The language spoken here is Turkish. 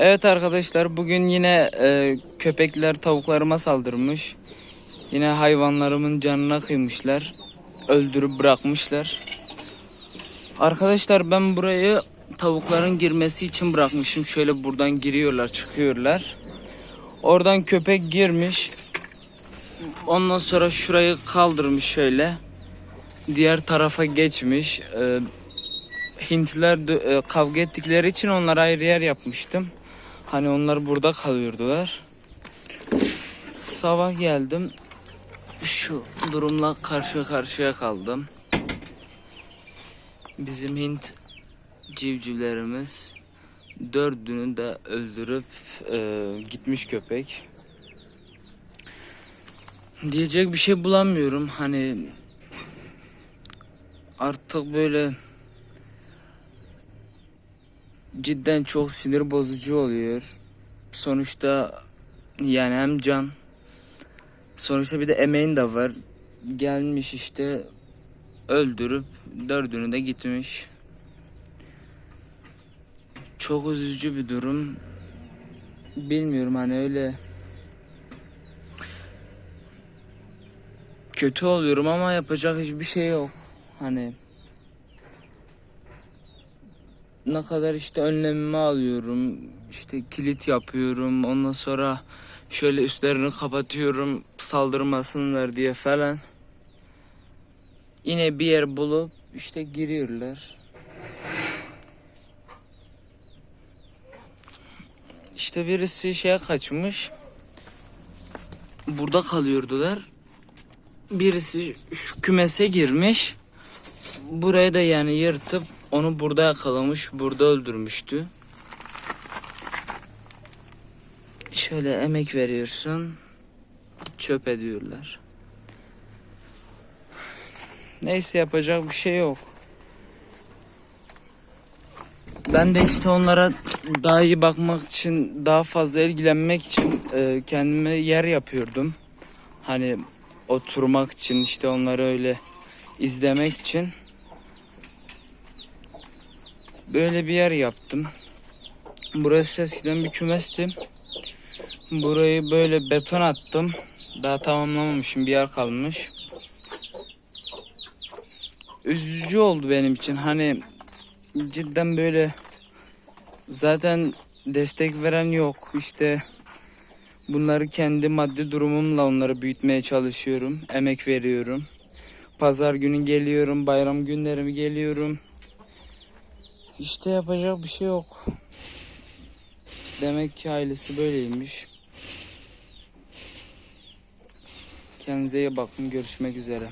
Evet arkadaşlar bugün yine e, köpekler tavuklarıma saldırmış. Yine hayvanlarımın canına kıymışlar. Öldürüp bırakmışlar. Arkadaşlar ben burayı tavukların girmesi için bırakmışım. Şöyle buradan giriyorlar çıkıyorlar. Oradan köpek girmiş. Ondan sonra şurayı kaldırmış şöyle. Diğer tarafa geçmiş. Ee, Hintliler e, kavga ettikleri için onlara ayrı yer yapmıştım. Hani onlar burada kalıyordular. Sabah geldim. Şu durumla karşı karşıya kaldım. Bizim Hint civcivlerimiz dördünü de öldürüp e, gitmiş köpek. Diyecek bir şey bulamıyorum. Hani artık böyle cidden çok sinir bozucu oluyor. Sonuçta yani hem can sonuçta bir de emeğin de var. Gelmiş işte öldürüp dördünü de gitmiş. Çok üzücü bir durum. Bilmiyorum hani öyle kötü oluyorum ama yapacak hiçbir şey yok. Hani ne kadar işte önlemimi alıyorum. işte kilit yapıyorum. Ondan sonra şöyle üstlerini kapatıyorum saldırmasınlar diye falan. Yine bir yer bulup işte giriyorlar. İşte birisi şeye kaçmış. Burada kalıyordular. Birisi şu kümese girmiş. Burayı da yani yırtıp onu burada yakalamış, burada öldürmüştü. Şöyle emek veriyorsun, çöp ediyorlar. Neyse yapacak bir şey yok. Ben de işte onlara daha iyi bakmak için, daha fazla ilgilenmek için e, kendime yer yapıyordum. Hani oturmak için, işte onları öyle izlemek için böyle bir yer yaptım. Burası eskiden bir kümesti. Burayı böyle beton attım. Daha tamamlamamışım bir yer kalmış. Üzücü oldu benim için. Hani cidden böyle zaten destek veren yok. İşte bunları kendi maddi durumumla onları büyütmeye çalışıyorum. Emek veriyorum. Pazar günü geliyorum, bayram günlerimi geliyorum. İşte yapacak bir şey yok. Demek ki ailesi böyleymiş. Kendinize iyi bakın. Görüşmek üzere.